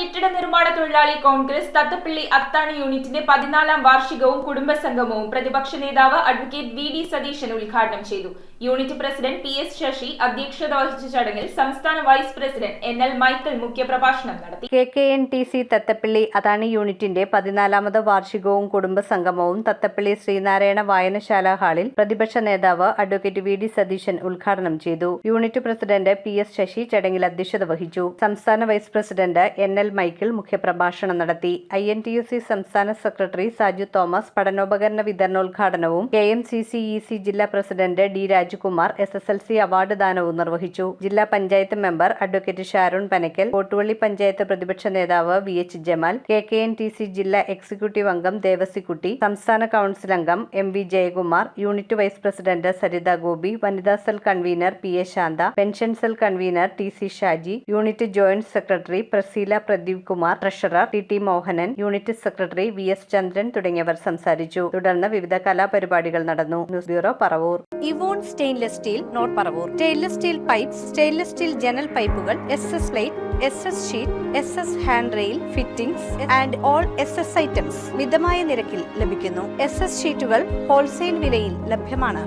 കെട്ടിട നിർമ്മാണ തൊഴിലാളി കോൺഗ്രസ് തത്തപ്പള്ളി അത്താണി യൂണിറ്റിന്റെ പതിനാലാം വാർഷികവും കുടുംബസംഗമവും പ്രതിപക്ഷ നേതാവ് അഡ്വക്കേറ്റ് വി ഡി സതീശൻ ഉദ്ഘാടനം ചെയ്തു. Unit president P S Sasi അധ്യക്ഷത വഹിച്ച ചടങ്ങിൽ സംസ്ഥാന vice president N L Michael മുഖ്യപ്രഭാഷണം നടത്തി. K K N T C Thathappally Athani യൂണിറ്റിന്റെ പതിനാലാമത് വാർഷികവും കുടുംബസംഗമവും തത്തപ്പള്ളി ശ്രീനാരായണ വായനശാല ഹാളിൽ പ്രതിപക്ഷ നേതാവ് അഡ്വക്കേറ്റ് വി ഡി സതീശൻ ഉദ്ഘാടനം ചെയ്തു. Unit president P S Sasi ചടങ്ങിൽ അധ്യക്ഷത വഹിച്ചു. സംസ്ഥാന vice president N L Michael മുഖ്യപ്രഭാഷണം നടത്തി. I N T U C സംസ്ഥാന സെക്രട്ടറി സാജു തോമസ് പഠനോപകരണ വിതരണോദ്ഘാടനവും K M C C E C ജില്ലാ president D Rajakumar S S L C award ദാനവും നിർവഹിച്ചു. ജില്ലാ panchayat member advocate Sharon Panakkal Kottuvally panchayat പ്രതിപക്ഷ നേതാവ് V H Jamal K K N T C ജില്ലാ executive അംഗം ദേവസിക്കുട്ടി സംസ്ഥാന council അംഗം M V Jayakumar unit vice president Saritha Gopi വനിതാ cell convener P A Shantha pension cell convener T C Shaji unit joint secretary Praseela Pradeep Kumar treasurer T T Mohanan unit secretary V S Chandran തുടങ്ങിയവർ സംസാരിച്ചു. തുടർന്ന് വിവിധ കലാപരിപാടികൾ നടന്നു. News bureau Paravur. Evon stainless steel north Paravur. Stainless steel pipes stainless steel ജനൽ പൈപ്പുകൾ S S light S S sheet S S handrail fittings and all S S items മിതമായ നിരക്കിൽ ലഭിക്കുന്നു. എസ് എസ് ഷീറ്റുകൾ ഹോൾസെയിൽ വിലയിൽ ലഭ്യമാണ്.